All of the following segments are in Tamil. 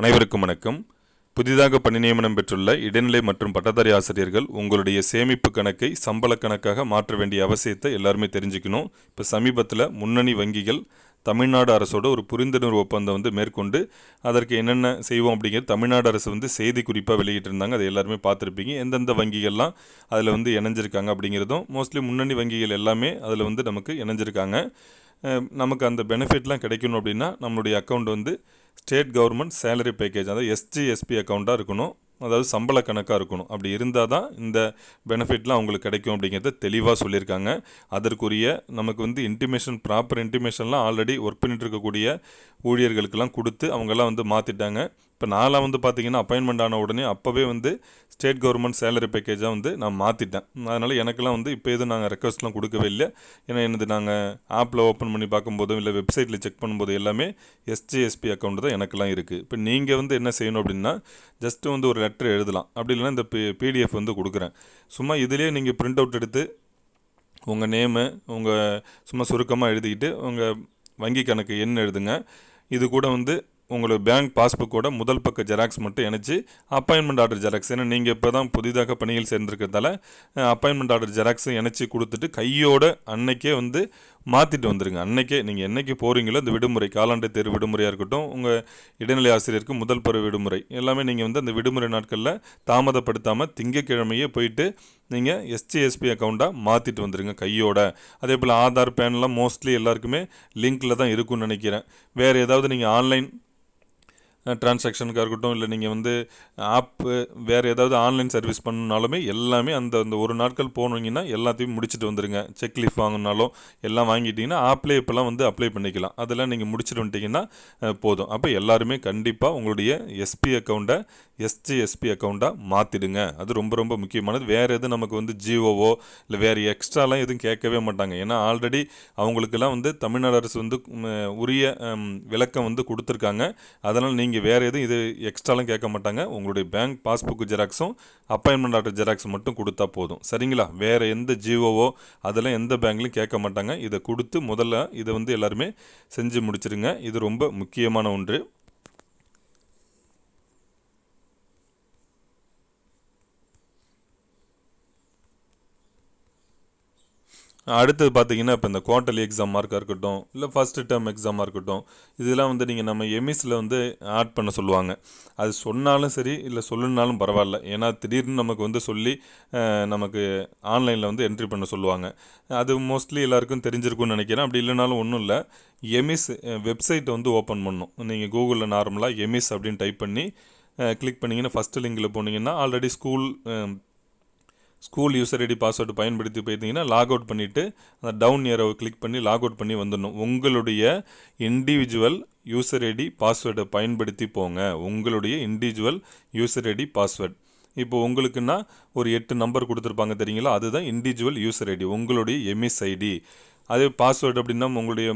அனைவருக்கும் வணக்கம். புதிதாக பணி நியமனம் பெற்றுள்ள இடைநிலை மற்றும் பட்டதாரி ஆசிரியர்கள் உங்களுடைய சேமிப்பு கணக்கை சம்பள கணக்காக மாற்ற வேண்டிய அவசியத்தை எல்லாருமே தெரிஞ்சுக்கணும். இப்போ சமீபத்தில் முன்னணி வங்கிகள் தமிழ்நாடு அரசோட ஒரு புரிந்துணர்வு ஒப்பந்தம் வந்து மேற்கொண்டு அதற்கு என்னென்ன செய்வோம் அப்படிங்கிறது தமிழ்நாடு அரசு வந்து செய்தி குறிப்பாக வெளியிட்டிருந்தாங்க. அதை எல்லாருமே பார்த்துருப்பீங்க. எந்தெந்த வங்கிகள்லாம் அதில் வந்து இணைஞ்சிருக்காங்க அப்படிங்கிறதும் மோஸ்ட்லி முன்னணி வங்கிகள் எல்லாமே அதில் வந்து நமக்கு இணைஞ்சிருக்காங்க. நமக்கு அந்த பெனிஃபிட்லாம் கிடைக்கணும் அப்படின்னா நம்மளுடைய அக்கௌண்ட் வந்து ஸ்டேட் கவர்மெண்ட் சேலரி பேக்கேஜ் அதாவது எஸ்ஜிஎஸ்பி அக்கௌண்ட்டாக இருக்கணும். அதாவது சம்பள கணக்காக இருக்கணும். அப்படி இருந்தால் தான் இந்த பெனிஃபிட்லாம் அவங்களுக்கு கிடைக்கும் அப்படிங்கிறத தெளிவாக சொல்லியிருக்காங்க. அதற்குரிய நமக்கு வந்து இன்டிமேஷன் ப்ராப்பர் இன்டிமேஷன்லாம் ஆல்ரெடி ஒர்க் பண்ணிட்டு இருக்கக்கூடிய ஊழியர்களுக்கெல்லாம் கொடுத்து அவங்கெல்லாம் வந்து மாற்றிட்டாங்க இப்போ நான்லாம் வந்து பார்த்தீங்கன்னா அப்பாயின்மெண்ட் ஆன உடனே அப்போவே வந்து ஸ்டேட் கவர்மெண்ட் சேலரி பேக்கேஜாக வந்து நான் மாற்றிட்டேன் அதனால் எனக்கெல்லாம் வந்து இப்போ எதுவும் நாங்கள் ரெக்வஸ்ட்லாம் கொடுக்கவே இல்லை. ஏன்னா என்னது நாங்கள் ஆப்பில் ஓப்பன் பண்ணி பார்க்கும்போதும் இல்லை வெப்சைட்டில் செக் பண்ணும்போது எல்லாமே எஸ்ஜிஎஸ்பி அக்கௌண்ட் தான் எனக்கெல்லாம் இருக்குது இப்போ நீங்கள் வந்து என்ன செய்யணும் அப்படின்னா ஜஸ்ட்டு வந்து ஒரு லெட்டர் எழுதலாம். அப்படி இல்லைன்னா இந்த பி பிடிஎஃப் வந்து கொடுக்குறேன். சும்மா இதிலே நீங்கள் பிரிண்ட் அவுட் எடுத்து உங்கள் நேமு உங்கள் சும்மா சுருக்கமாக எழுதிக்கிட்டு உங்கள் வங்கி கணக்கு எண் எழுதுங்க. இது கூட வந்து உங்களுக்கு பேங்க் பாஸ்புக்கோட முதல் பக்க ஜெராக்ஸ் மட்டும் இணைச்சி அப்பாயின்மெண்ட் ஆர்டர் ஜெராக்ஸ் ஏன்னா நீங்கள் இப்போ தான் புதிதாக பணியில் சேர்ந்துருக்கிறதால அப்பாயின்மெண்ட் ஆர்டர் ஜெராக்ஸும் இணைச்சி கொடுத்துட்டு கையோட அன்னைக்கே வந்து மாற்றிட்டு வந்துடுங்க அன்னைக்கே நீங்கள் என்றைக்கு போகிறீங்களோ இந்த விடுமுறை காலாண்டு தேர்வு விடுமுறையாக இருக்கட்டும் உங்கள் இடைநிலை ஆசிரியருக்கு முதல் பருவ விடுமுறை. எல்லாமே நீங்கள் வந்து அந்த விடுமுறை நாட்களில் தாமதப்படுத்தாமல் திங்கக்கிழமையே போயிட்டு நீங்கள் எஸ்டிஎஸ்பி அக்கௌண்ட்டாக மாற்றிட்டு வந்துடுங்க கையோட. அதே போல் ஆதார் பேன்லாம் மோஸ்ட்லி எல்லாருக்குமே லிங்க்கில் தான் இருக்கும்னு நினைக்கிறேன். வேறு ஏதாவது நீங்கள் ஆன்லைன் டிரான்சாக்ஷனுக்காக இருக்கட்டும் இல்லை நீங்கள் வந்து ஆப்பு வேறு ஏதாவது ஆன்லைன் சர்வீஸ் பண்ணணுனாலுமே எல்லாமே அந்த அந்த ஒரு நாட்கள் போனீங்கன்னா எல்லாத்தையும் முடிச்சுட்டு வந்துடுங்க செக் லீஃப் வாங்கினாலும் எல்லாம் வாங்கிட்டிங்கன்னா ஆப்லே இப்போலாம் வந்து அப்ளை பண்ணிக்கலாம். அதெல்லாம் நீங்கள் முடிச்சுட்டு வந்துட்டீங்கன்னா போதும். அப்போ எல்லாருமே கண்டிப்பாக உங்களுடைய எஸ்பி அக்கௌண்ட்டை எஸ்ஜிஎஸ்பி அக்கௌண்ட்டாக மாற்றிடுங்க அது ரொம்ப ரொம்ப முக்கியமானது. வேறு எதுவும் நமக்கு வந்து ஜியோவோ இல்லை வேறு எக்ஸ்ட்ராலாம் எதுவும் கேட்கவே மாட்டாங்க. ஏன்னா ஆல்ரெடி அவங்களுக்கெல்லாம் வந்து தமிழ்நாடு அரசு வந்து உரிய விளக்கம் வந்து கொடுத்துருக்காங்க. அதனால் நீங்கள் நீங்கள் வேறு எதுவும் இது எக்ஸ்ட்ராலாம் கேட்க மாட்டாங்க. உங்களுடைய பேங்க் பாஸ்புக்கு ஜெராக்ஸும் அப்பாயின்மெண்ட் ஆர்டர் ஜெராக்ஸ் மட்டும் கொடுத்தா போதும். சரிங்களா? வேறு எந்த ஜிஓவோ அதெல்லாம் எந்த பேங்க்லையும் கேட்க மாட்டாங்க. இதை கொடுத்து முதல்ல இதை வந்து எல்லாருமே செஞ்சு முடிச்சிருங்க. இது ரொம்ப முக்கியமான ஒன்று. அடுத்தது பார்த்தீங்கன்னா இப்போ இந்த குவார்ட்டர்லி எக்ஸாம் மார்க்காக இருக்கட்டும் இல்லை ஃபஸ்ட்டு டேர்ம் எக்ஸாமாக இருக்கட்டும் இதெல்லாம் வந்து நீங்கள் நம்ம எம்இஸில் வந்து ஆட் பண்ண சொல்லுவாங்க. அது சொன்னாலும் சரி இல்லை சொல்லுனாலும் பரவாயில்ல. ஏன்னா திடீர்னு நமக்கு வந்து சொல்லி நமக்கு ஆன்லைனில் வந்து என்ட்ரி பண்ண சொல்லுவாங்க. அது மோஸ்ட்லி எல்லாருக்கும் தெரிஞ்சிருக்கும்னு நினைக்கிறேன். அப்படி இல்லைனாலும் ஒன்றும் இல்லை. எமிஸ் வெப்சைட்டை வந்து ஓப்பன் பண்ணணும். நீங்கள் கூகுளில் நார்மலாக எமிஸ் அப்படின்னு டைப் பண்ணி கிளிக் பண்ணிங்கன்னா ஃபஸ்ட்டு லிங்கில் போனீங்கன்னா already school school user ID password பயன்படுத்தி போயிருந்தீங்கன்னா லாக் அவுட் பண்ணிவிட்டு அந்த டவுன் ஏரோவை கிளிக் பண்ணி லாக் அவுட் பண்ணி வந்துடணும். உங்களுடைய இண்டிவிஜுவல் யூசர் ஐடி பாஸ்வேர்டை பயன்படுத்தி போங்க. உங்களுடைய இண்டிவிஜுவல் யூசர் ஐடி பாஸ்வேர்டு. இப்போ உங்களுக்குன்னா ஒரு எட்டு நம்பர் கொடுத்துருப்பாங்க தெரியுங்களா? அதுதான் இண்டிவிஜுவல் யூசர் ஐடி உங்களுடைய எம்எஸ் ஐடி. அதே பாஸ்வேர்டு அப்படின்னா உங்களுடைய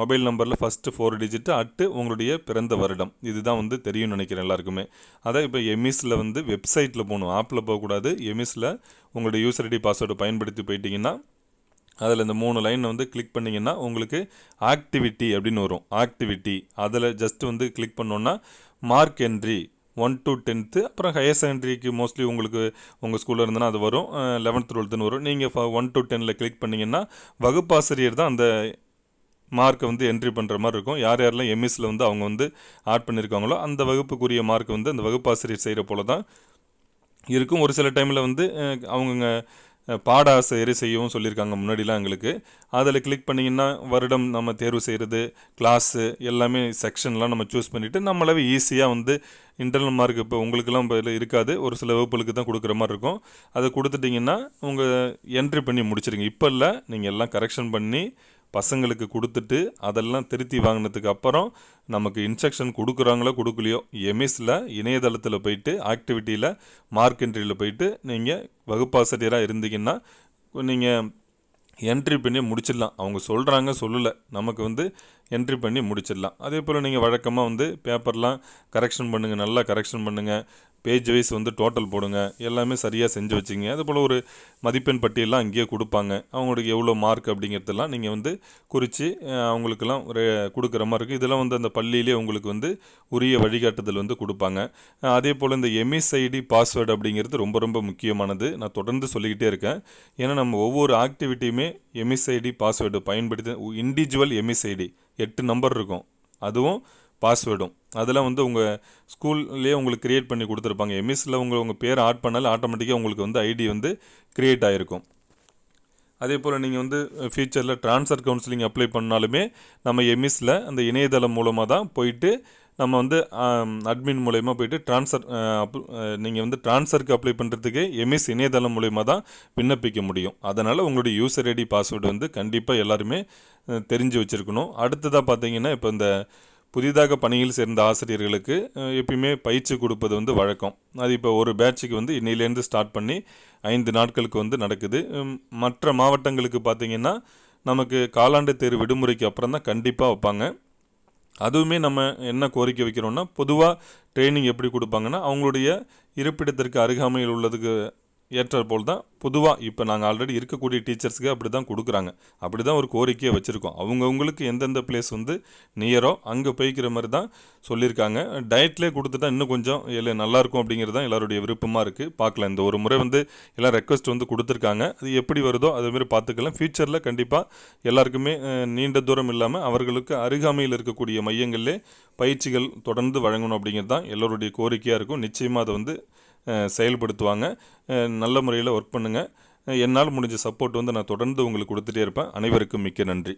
மொபைல் நம்பரில் ஃபஸ்ட்டு ஃபோர் டிஜிட்டு அட்டு உங்களுடைய பிறந்த வருடம். இதுதான் வந்து தெரியும்னு நினைக்கிறேன் எல்லாருக்குமே. அதான் இப்போ எமிஸில் வந்து வெப்சைட்டில் போகணும். ஆப்பில் போகக்கூடாது. எமிஸில் உங்களுடைய யூசர் ஐடி பாஸ்வேர்டு பயன்படுத்தி போயிட்டீங்கன்னா அதில் இந்த மூணு லைன் வந்து கிளிக் பண்ணிங்கன்னா உங்களுக்கு ஆக்டிவிட்டி அப்படின்னு வரும். ஆக்டிவிட்டி அதில் ஜஸ்ட் வந்து கிளிக் பண்ணோன்னா mark entry one to tenth அப்புறம் ஹையர் செகண்டரிக்கு மோஸ்ட்லி உங்களுக்கு உங்கள் ஸ்கூலில் இருந்தனா அது வரும். லெவன்த் டுவெல்த்துன்னு வரும். நீங்கள் ஒன் டு டெனில் கிளிக் பண்ணிங்கன்னா வகுப்பாசிரியர் தான் அந்த மார்க்கை வந்து என்ட்ரி பண்ணுற மாதிரி இருக்கும். யார் யாரெல்லாம் எம்எஸ்சில் வந்து அவங்க வந்து ஆட் பண்ணியிருக்காங்களோ அந்த வகுப்புக்குரிய மார்க் வந்து அந்த வகுப்பாசிரியர் செய்கிற போல தான் இருக்கும். ஒரு சில டைமில் வந்து அஹ், அவங்கங்க பாட ஆசிரியர் செய்யவும் சொல்லியிருக்காங்க முன்னாடிலாம் எங்களுக்கு. அதில் கிளிக் பண்ணிங்கன்னா வருடம் நம்ம தேர்வு செய்கிறது கிளாஸு எல்லாமே செக்ஷன்லாம் நம்ம சூஸ் பண்ணிவிட்டு நம்மளாவே ஈஸியாக வந்து இன்டர்னல் மார்க் இப்போ உங்களுக்கெல்லாம் இப்போ இருக்காது. ஒரு சில வகுப்புகளுக்கு தான் கொடுக்குற மாதிரி இருக்கும். அதை கொடுத்துட்டிங்கன்னா உங்கள் என்ட்ரி பண்ணி முடிச்சிருங்க. இப்போ இல்லை நீங்கள் எல்லாம் கரெக்ஷன் பண்ணி பசங்களுக்கு கொடுத்துட்டு அதெல்லாம் திருத்தி வாங்கினதுக்கு அப்புறம் நமக்கு இன்ஸ்ட்ரக்ஷன் கொடுக்குறாங்களோ கொடுக்கலையோ எமிஸில் இணையதளத்தில் போயிட்டு ஆக்டிவிட்டியில் மார்க் என்ட்ரியில் போயிட்டு நீங்கள் வகுப்பாசிரியராக இருந்தீங்கன்னா நீங்கள் என்ட்ரி பண்ணி முடிச்சிடலாம். அவங்க சொல்கிறாங்க சொல்லலை. நமக்கு வந்து என்ட்ரி பண்ணி முடிச்சிடலாம். அதே போல் நீங்கள் வழக்கமாக வந்து பேப்பர்லாம் கரெக்ஷன் பண்ணுங்கள் நல்லா கரெக்ஷன் பண்ணுங்கள் பேஜ் வைஸ் வந்து டோட்டல் போடுங்க. எல்லாமே சரியாக செஞ்சு வச்சிங்க. அதுபோல் ஒரு மதிப்பெண் பட்டியலாம் அங்கேயே கொடுப்பாங்க. அவங்களுக்கு எவ்வளோ மார்க் அப்படிங்கிறதெல்லாம் நீங்கள் வந்து குறித்து அவங்களுக்கெல்லாம் ஒரு கொடுக்குற மாதிரி இருக்கும் இதெல்லாம் வந்து அந்த பள்ளியிலே உங்களுக்கு வந்து உரிய வழிகாட்டுதல் வந்து கொடுப்பாங்க. அதே போல் இந்த எம்எஸ்ஐடி பாஸ்வேர்டு அப்படிங்கிறது ரொம்ப ரொம்ப முக்கியமானது. நான் தொடர்ந்து சொல்லிக்கிட்டே இருக்கேன். ஏன்னா நம்ம ஒவ்வொரு ஆக்டிவிட்டியுமே எம்எஸ்ஐடி பாஸ்வேர்டு பயன்படுத்தி இண்டிவிஜுவல் எம்எஸ்ஐடி எட்டு நம்பர் இருக்கும். அதுவும் பாஸ்வேர்டும் அதெல்லாம் வந்து உங்கள் ஸ்கூல்லேயே உங்களுக்கு க்ரியேட் பண்ணி கொடுத்துருப்பாங்க. எம்எஸ்சில் உங்கள் உங்கள் பேர் ஆட் பண்ணாலும் ஆட்டோமேட்டிக்காக உங்களுக்கு வந்து ஐடி வந்து க்ரியேட் ஆகிருக்கும் அதே போல் நீங்கள் வந்து ஃப்யூச்சரில் ட்ரான்ஸ்ஃபர் கவுன்சிலிங் அப்ளை பண்ணாலுமே நம்ம எம்எஸ்சில் அந்த இணையதளம் மூலமாக தான் போயிட்டு நம்ம வந்து அட்மின் மூலயமா போயிட்டு ட்ரான்ஸ்ஃபர் நீங்கள் வந்து ட்ரான்ஸ்ஃபருக்கு அப்ளை பண்ணுறதுக்கு எம்எஸ் இணையதளம் மூலயமா தான் விண்ணப்பிக்க முடியும். அதனால் உங்களுடைய யூசர் ஐடி பாஸ்வேர்டு வந்து கண்டிப்பாக எல்லாருமே தெரிஞ்சு வச்சுருக்கணும். அடுத்ததாக பார்த்தீங்கன்னா இப்போ இந்த புதிதாக பணியில் சேர்ந்த ஆசிரியர்களுக்கு எப்பயுமே பயிற்சி கொடுப்பது வந்து வழக்கம். அது இப்போ ஒரு பேட்சுக்கு வந்து இன்னிலேருந்து ஸ்டார்ட் பண்ணி ஐந்து நாட்களுக்கு வந்து நடக்குது. மற்ற மாவட்டங்களுக்கு பார்த்திங்கன்னா நமக்கு காலாண்டு தேர்வு விடுமுறைக்கு அப்புறம் தான் கண்டிப்பாக வைப்பாங்க. அதுவுமே நம்ம என்ன கோரிக்கை வைக்கிறோன்னா பொதுவாக ட்ரைனிங் எப்படி கொடுப்பாங்கன்னா அவங்களுடைய இருப்பிடத்திற்கு அருகாமையில் உள்ளதுக்கு ஏற்றாற்போல் தான் பொதுவாக இப்போ நாங்கள் ஆல்ரெடி இருக்கக்கூடிய டீச்சர்ஸ்க்கு அப்படி தான் கொடுக்குறாங்க. அப்படி தான் ஒரு கோரிக்கையை வச்சுருக்கோம். அவங்கவுங்களுக்கு எந்தெந்த பிளேஸ் வந்து நியரோ அங்கே போய்க்கிற மாதிரி தான் சொல்லியிருக்காங்க. டயட்லேயே கொடுத்துட்டா இன்னும் கொஞ்சம் இல்லை நல்லாயிருக்கும் அப்படிங்கிறது தான் எல்லாருடைய விருப்பமாக இருக்குது பார்க்கலாம். இந்த ஒரு முறை வந்து எல்லாம் ரெக்வஸ்ட் வந்து கொடுத்துருக்காங்க. அது எப்படி வருதோ அதேமாரி பார்த்துக்கலாம். ஃப்யூச்சரில் கண்டிப்பாக எல்லாருக்குமே நீண்ட தூரம் இல்லாமல் அவர்களுக்கு அருகாமையில் இருக்கக்கூடிய மையங்களிலே பயிற்சிகள் தொடர்ந்து வழங்கணும் அப்படிங்கிறது தான் எல்லோருடைய கோரிக்கையாக இருக்கும். நிச்சயமாக அதை வந்து செயல்படுத்துவாங்க. நல்ல முறையில் ஒர்க் பண்ணுங்கள் என்னால் முடிஞ்ச சப்போர்ட் வந்து நான் தொடர்ந்து உங்களுக்கு கொடுத்துட்டே இருப்பேன். அனைவருக்கும் மிக்க நன்றி.